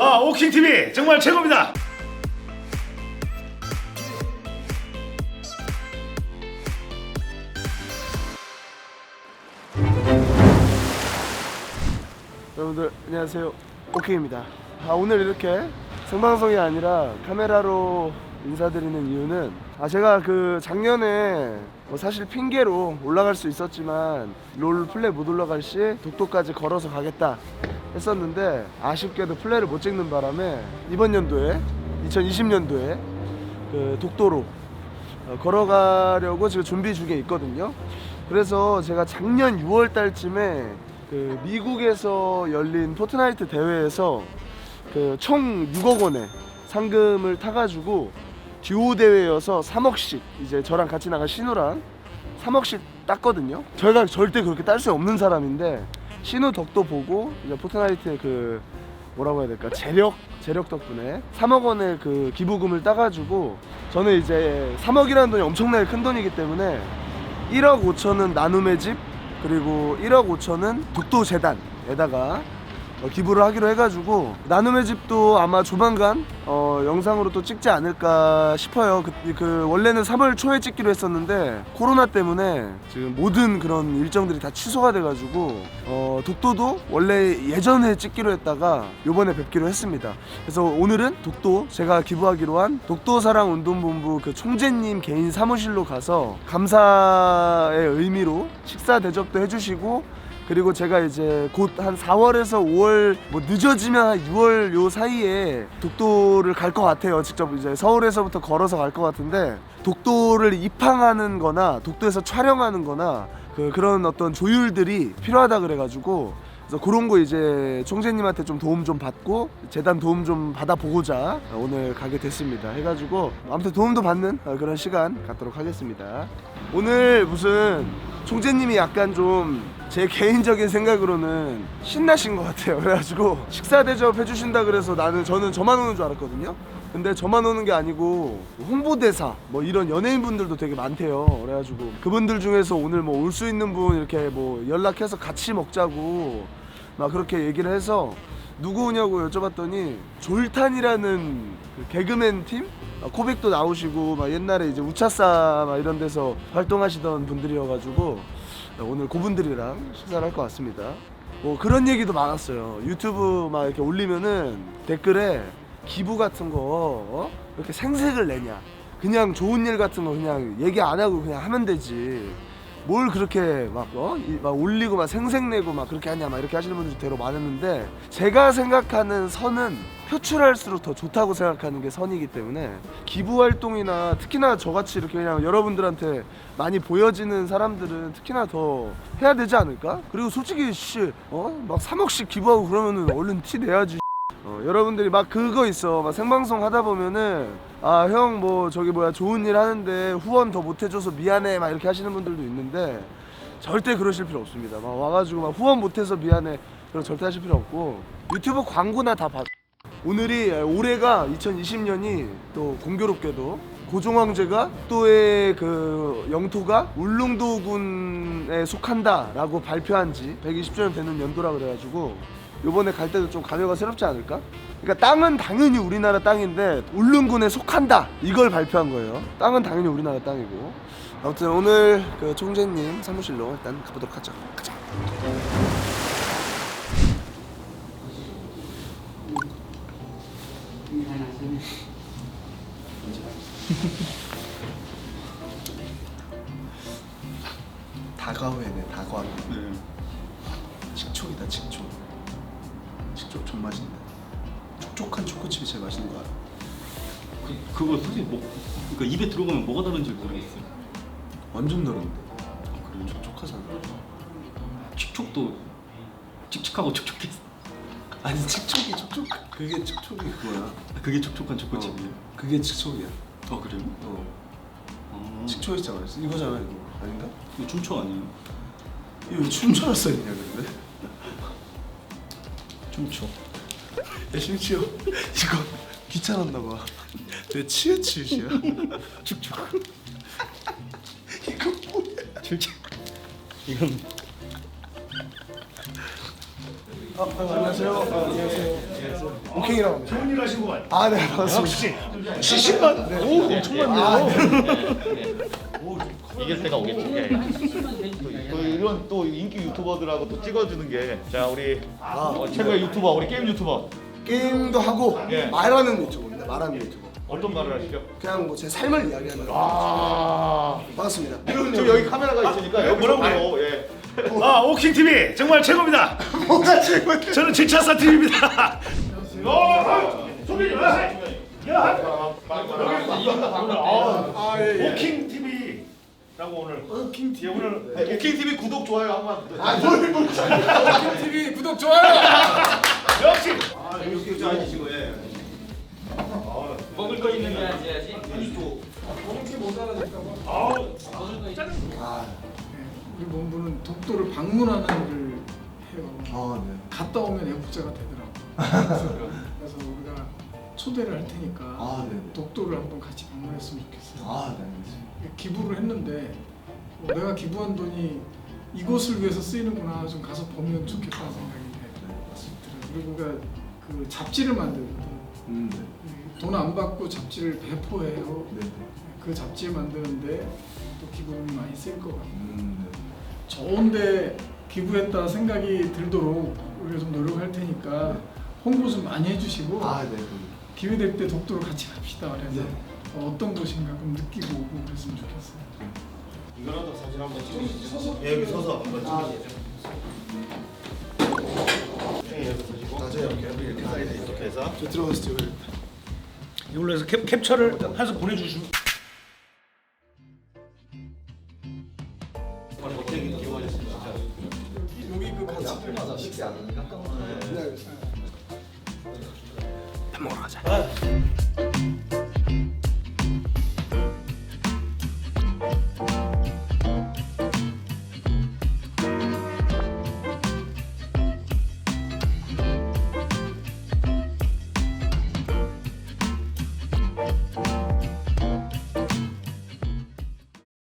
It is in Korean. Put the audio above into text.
아 오킹 TV 정말 최고입니다. 여러분들 안녕하세요 오케이입니다 아, 오늘 이렇게 생방송이 아니라 카메라로 인사드리는 이유는 아 제가 그 작년에 뭐 사실 핑계로 올라갈 수 있었지만 롤 플레이 못 올라갈 시 독도까지 걸어서 가겠다 했었는데 아쉽게도 플레이를 못 찍는 바람에 이번 연도에 2020년도에 그 독도로 어, 걸어가려고 지금 준비 중에 있거든요. 그래서 제가 작년 6월 달쯤에 그 미국에서 열린 포트나이트 대회에서 그 총 6억 원의 상금을 타가지고 듀오 대회여서 3억씩 이제 저랑 같이 나간 신우랑 3억씩 땄거든요. 저희가 절대 그렇게 딸 수 없는 사람인데 신우 덕도 보고 이제 포트나이트의 그 뭐라고 해야 될까 재력 재력 덕분에 3억 원의 그 기부금을 따가지고 저는 이제 3억이라는 돈이 엄청나게 큰 돈이기 때문에 1억 5천은 나눔의 집 그리고 1억 5천은 독도 재단에다가 어, 기부를 하기로 해가지고 나눔의 집도 아마 조만간 어, 영상으로 또 찍지 않을까 싶어요. 그, 그 원래는 3월 초에 찍기로 했었는데 코로나 때문에 지금 모든 그런 일정들이 다 취소가 돼가지고 어, 독도도 원래 예전에 찍기로 했다가 요번에 뵙기로 했습니다. 그래서 오늘은 독도 제가 기부하기로 한 독도사랑 운동본부 그 총재님 개인 사무실로 가서 감사의 의미로 식사 대접도 해주시고 그리고 제가 이제 곧 한 4월에서 5월 뭐 늦어지면 한 6월 요 사이에 독도를 갈 것 같아요. 직접 이제 서울에서부터 걸어서 갈 것 같은데 독도를 입항하는 거나 독도에서 촬영하는 거나 그 그런 어떤 조율들이 필요하다 그래 가지고 그래서 그런 거 이제 총재님한테 좀 도움 좀 받고 재단 도움 좀 받아보고자 오늘 가게 됐습니다. 해가지고 아무튼 도움도 받는 그런 시간 갖도록 하겠습니다. 오늘 무슨 총재님이 약간 좀 제 개인적인 생각으로는 신나신 것 같아요. 그래가지고 식사 대접 해주신다 그래서 나는 저는 저만 오는 줄 알았거든요. 근데 저만 오는 게 아니고 홍보대사 뭐 이런 연예인분들도 되게 많대요. 그래가지고 그분들 중에서 오늘 뭐 올 수 있는 분 이렇게 뭐 연락해서 같이 먹자고 막 그렇게 얘기를 해서 누구 오냐고 여쭤봤더니 졸탄이라는 그 개그맨 팀 아, 코백도 나오시고 막 옛날에 이제 우차싸 막 이런 데서 활동하시던 분들이어가지고 오늘 그분들이랑 식사를 할 것 같습니다. 뭐 그런 얘기도 많았어요. 유튜브 막 이렇게 올리면은 댓글에 기부 같은 거 어? 이렇게 생색을 내냐? 그냥 좋은 일 같은 거 그냥 얘기 안 하고 그냥 하면 되지. 뭘 그렇게 막, 어? 이- 막 올리고 막 생색내고 막 그렇게 하냐 막 이렇게 하시는 분들이 되게 많았는데 제가 생각하는 선은 표출할수록 더 좋다고 생각하는 게 선이기 때문에 기부 활동이나 특히나 저같이 이렇게 그냥 여러분들한테 많이 보여지는 사람들은 특히나 더 해야 되지 않을까? 그리고 솔직히 씨, 어? 막 3억씩 기부하고 그러면은 얼른 티 내야지. 어, 여러분들이 막 그거 있어. 막 생방송 하다 보면은 아 형 뭐 저기 뭐야 좋은 일 하는데 후원 더 못 해줘서 미안해 막 이렇게 하시는 분들도 있는데 절대 그러실 필요 없습니다. 막 와가지고 막 후원 못해서 미안해 그런 절대 하실 필요 없고 유튜브 광고나 다 봐. 오늘이 올해가 2020년이 또 공교롭게도 고종황제가 또의 그 영토가 울릉도군에 속한다라고 발표한 지 120주년 되는 연도라 그래가지고 요번에 갈 때도 좀 감회가 새롭지 않을까? 그러니까 땅은 당연히 우리나라 땅인데 울릉군에 속한다 이걸 발표한 거예요. 땅은 당연히 우리나라 땅이고 아무튼 오늘 그 총재님 사무실로 일단 가보도록 하죠. 가자. 다가오에네 다가오. 네. 식초이다 식초. 식초 좀 맛있네. 촉촉한 초코칩이 제일 맛있는 거 알아? 그, 그거 솔직히 뭐, 그러니까 입에 들어가면 뭐가 다른지 모르겠어요. 완전 너른데. 아, 그래요? 촉촉하잖아. 칙촉도 칙칙하고 촉촉했어. 아니 칙촉이 촉촉. 그게 칙촉이 그거야. 아, 그게 촉촉한 초코칩이에요? 그게 칙촉이야. 어, 그래요? 어. 아, 칙촉 있잖아. 이거잖아 이거. 아닌가? 이거 춤춰 아니에요? 이거 왜 춤춰라 써있냐 근데? 춤춰. 야 심지어 이거 귀찮았나 봐. 내 치읓 치읓이야. 축축. 이거 뭐야? 실제 이건 아, 아, 안녕하세요. 아, 안녕하세요. 오킹이라고 합니다. 좋은 일 하시구만. 아, 네, 반갑습니다. 역시 70만. 오 엄청 많네요. 이길 때가 오겠지. 예. 또, 또 이런 또 인기 유튜버들하고 또 찍어주는 게 자 우리 어, 최고의 유튜버 우리 게임 유튜버 게임도 하고 예. 말하는 유튜버입니다. 말하는 유튜버. 어떤 말을 하시죠? 그냥 뭐 제 삶을 이야기하는 아 반갑습니다. 지금 여기 카메라가 있으니까 여기서 뭐라고 바로 예. 아 오킹 TV 정말 최고입니다. 뭐가 최고예요? 저는 지차사 TV입니다. 소빈이 오킹 TV라고 오늘 오킹 TV 오늘 오킹 TV 구독 좋아요 한번. 아, 뭘, 뭘. TV 구독 좋아요. 역시 먹을 거 있는 게 해야지. 우리 본부는 독도를 방문하는 일을 해요. 아, 네. 갔다 오면 애국자가 되더라고. 초대를 할 테니까 아, 네. 독도를 한번 같이 방문했으면 좋겠어요. 아, 네, 알겠습니다. 기부를 했는데 어, 내가 기부한 돈이 이곳을 위해서 쓰이는구나 좀 가서 보면 좋겠다는 생각이 들어요. 그리고 우리가 그 잡지를 만들거든. 음, 네. 돈 안 받고 잡지를 배포해요. 네, 네. 그 잡지 만드는데 또 기부금이 많이 쓸 것 같아요. 음, 네. 좋은데 기부했다 생각이 들도록 우리가 좀 노력할 테니까 홍보 좀 많이 해주시고 아, 네. 기회 될 때 독도를 같이 갑시다. 그래서 네. 어, 어떤 곳인가 좀 느끼고 오고 그랬으면 좋겠어요. 이거라도 사진 한번 찍으시죠. 예, 여기 서서 한번 찍으시죠. 맞아요. 이렇게 사이드 이렇게 해서 저 들어가시죠. 이걸로 해서 캡, 캡처를 해서 보내주시면 어떻게 기억하셨습니까? 여기 그 같이 쉽지 않으니까. 네, 알겠습니다. 밥 먹으러 가자.